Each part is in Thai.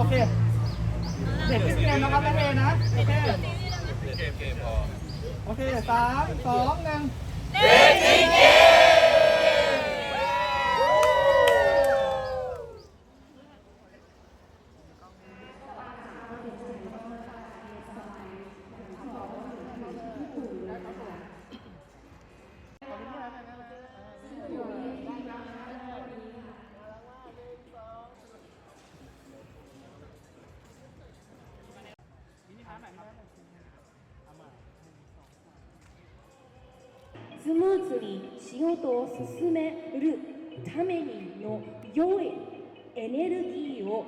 โอเค เด็กขึ้นเกมนะครับนักเรียนนะ โอเค เกมเกมพอ โอเคสามสองหนึ่ง スムーズに仕事を進めるためにの良いエネルギーを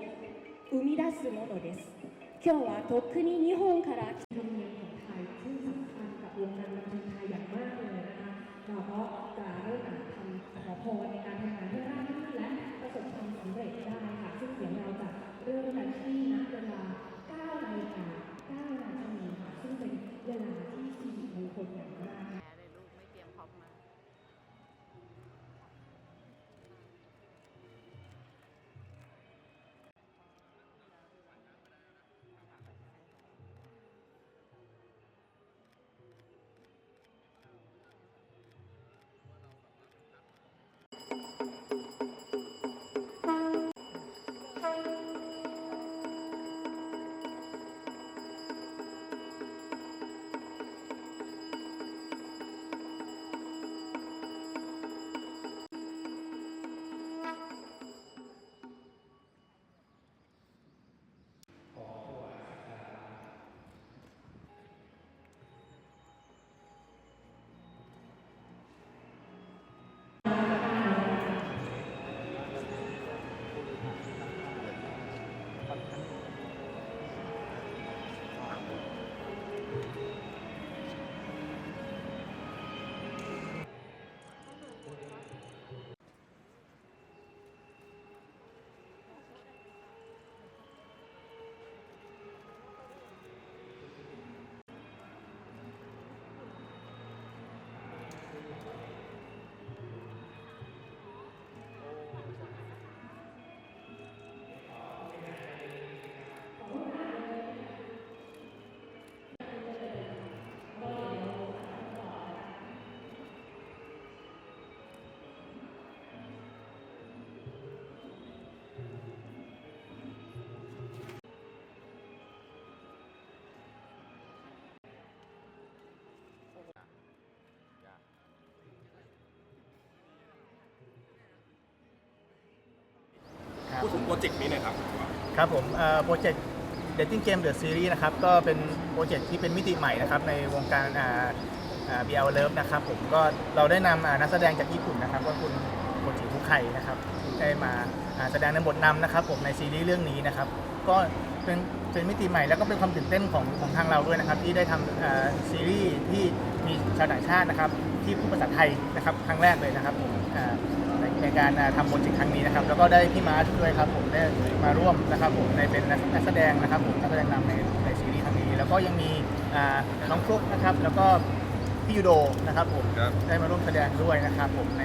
生み出すものです今日は特に日本から来た ธรรมเนียมของไทยซึ่งสำคัญกับวงการบันเทิงไทยอย่างมากเลยนะคะเราก็จะเริ่มอ่านคำขอพรในการ เจกต์นี้หน่อยครับครับผมโปรเจกต์ Dating Game The Series นะครับก็เป็นโปรเจกต์ที่เป็นมิติใหม่นะครับในวงการอ่าอ่า BL Love นะครับผมก็เราได้นำอ่านักแสดงจากญี่ปุ่นนะครับ ก็คุณโคจิคุไคนะครับได้มา อ่าแสดงในบทนำนะครับผมในซีรีส์เรื่องนี้นะครับก็เป็นเป็นมิติใหม่แล้วก็เป็นความตื่นเต้นของของทางเราด้วยนะครับ ที่ได้ทำอ่าซีรีส์ที่มีชาวต่างชาตินะครับ ที่พูดภาษาไทยนะครับครั้งแรกเลยนะครับผมอ่าในในการอ่าทำโปรเจกต์ครั้งนี้นะครับ แล้วก็ได้พี่มาร์ชด้วยครับผมได้มาร่วมนะครับผมในเป็นนักแสดงนะครับผมนักแสดงนำในในซีรีส์ครั้งนี้ แล้วก็ยังมีอ่าน้องฟลุ๊กนะครับ แล้วก็พี่ยูโดนะครับผม ครับ ได้มาร่วมแสดงด้วยนะครับผมใน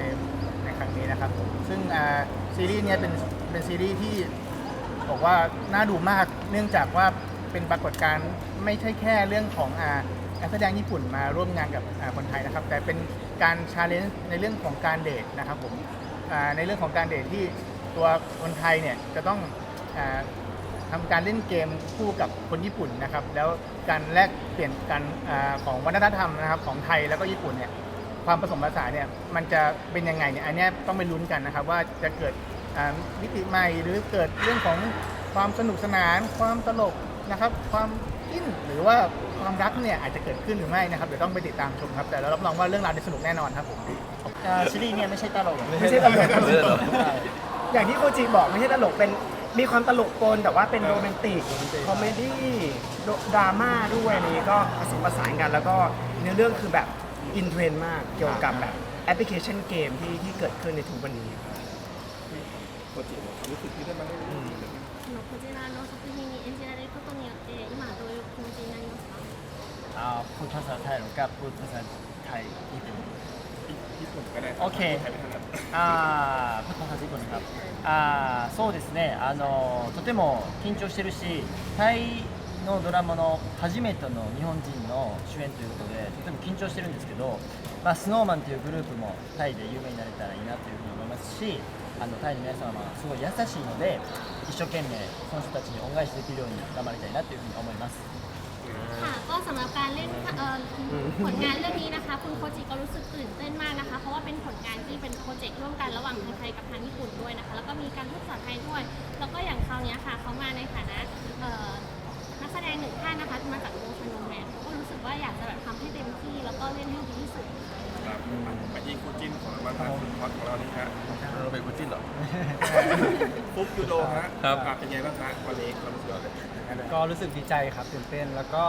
ซึ่งอ่าซีรีส์เนี้ยเป็นเป็นซีรีส์ที่บอกว่าน่าดูมากเนื่องจากว่าเป็นปรากฏการณ์ไม่ใช่แค่เรื่องของอ่านักแสดงญี่ปุ่นมาร่วมงานกับอ่าคนไทยนะครับ แต่เป็นการชาเลนจ์ในเรื่องของการเดทนะครับผมอ่าในเรื่องของการเดทที่ตัวคนไทยเนี่ยจะต้องอาทำการเล่นเกมคู่กับคนญี่ปุ่นนะครับ แล้วการแลกเปลี่ยนกันอาของวัฒนธรรมนะครับของไทยแล้วก็ญี่ปุ่นเนี่ย ความผสมผสานเนี่ยมันจะเป็นยังไงเนี่ยอันเนี้ยต้องไปลุ้นกันนะครับว่าจะเกิดอ่ามิติใหม่หรือเกิดเรื่องของความสนุกสนาน ความตลกนะครับ ความอินหรือว่าความรักเนี่ยอาจจะเกิดขึ้นหรือไม่นะครับเดี๋ยวต้องไปติดตามชมครับ แต่เรารับรองว่าเรื่องราวจะสนุกแน่นอนครับผมอ่าซีรีส์เนี่ยไม่ใช่ตลกไม่ใช่ตลกไม่ใช่ตลกอย่างที่โคจิบอกไม่ใช่ตลกเป็นมีความตลกปนแต่ว่าเป็นโรแมนติกคอมเมดี้ดราม่าด้วยอันนี้ก็ผสมผสานกันแล้วก็เนื้อเรื่องคือแบบ อินเทรนด์มากเกี่ยวกับแบบแอปพลิเคชันเกมที่ที่เกิดขึ้นในทุกวันนี้ โปรเจกต์ความรู้สึกที่ได้มาเล่นเรื่องนี้ あのこちらの作品に演じられることによって今はどういう気持ちになりますか อ่าพูดภาษาไทยหรือกับพูดภาษาไทยญี่ปุ่น ญี่ปุ่นก็ได้ โอเค ไทยไม่ถนัด あー、パパ8個にครับあーそうですねあのとても緊張してるしタイ のドラマの初めての日本人の主演ということでとても緊張してるんですけど、まあ、スノーマンというグループもタイで有名になれたらいいなというふうに思いますしあのタイの皆様はすごい優しいので一生懸命その人たちに恩返しできるように頑張りたいなというふうに思います ค่ะก็สำหรับการเล่นเอ่อผลงานเรื่องนี้นะคะ คุณโคจิก็รู้สึกตื่นเต้นมากนะคะ เพราะว่าเป็นผลงานที่เป็นโปรเจกต์ร่วมกันระหว่างทางไทยกับทางญี่ปุ่นด้วยนะคะ แล้วก็มีการพูดภาษาไทยด้วย แล้วก็อย่างคราวเนี้ยค่ะเขามาในฐานะเอ่อ นักแสดงหนึ่งท่านนะคะที่มาจากวงชนมแมนเขาก็รู้สึกว่าอยากจะแบบทำให้เต็มที่แล้วก็เล่นให้ดีที่สุดครับมาที่คู่จิ้นของเราบ้างครับคุณพอดของเรานี่ฮะเราเป็นคู่จิ้นเหรอฟุกยูโดฮะครับอะเป็นไงบ้างฮะวันนี้ความรู้สึกเราเลยก็รู้สึกดีใจครับตื่นเต้นแล้วก็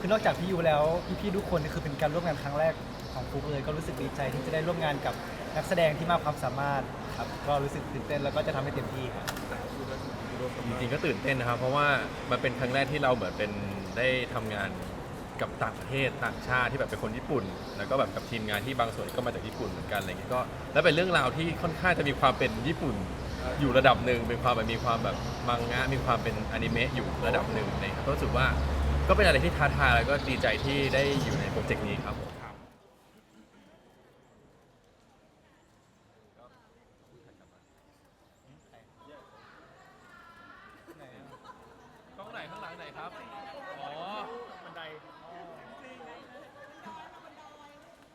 คือนอกจากพี่ยูแล้วพี่ๆทุกคนนี่คือเป็นการร่วมงานครั้งแรกของฟุกเลย ก็รู้สึกดีใจที่จะได้ร่วมงานกับนักแสดงที่มากความสามารถครับก็รู้สึกตื่นเต้นแล้วก็จะทำให้เต็มที่ครับ จริงๆก็ตื่นเต้นนะครับ เพราะว่ามันเป็นครั้งแรกที่เราเหมือนเป็นได้ทำงานกับต่างประเทศต่างชาติที่แบบเป็นคนญี่ปุ่น แล้วก็แบบกับทีมงานที่บางส่วนก็มาจากญี่ปุ่นเหมือนกันอะไรเงี้ยก็แล้วเป็นเรื่องราวที่ค่อนข้างจะมีความเป็นญี่ปุ่นอยู่ระดับหนึ่งเป็นความแบบมีความแบบมังงะมีความเป็นอนิเมะอยู่ระดับหนึ่งนะครับก็รู้สึกว่าก็เป็นอะไรที่ท้าทายแล้วก็ดีใจที่ได้อยู่ในโปรเจกต์นี้ครับผม กล้องไหนข้างหลังไหน ครับ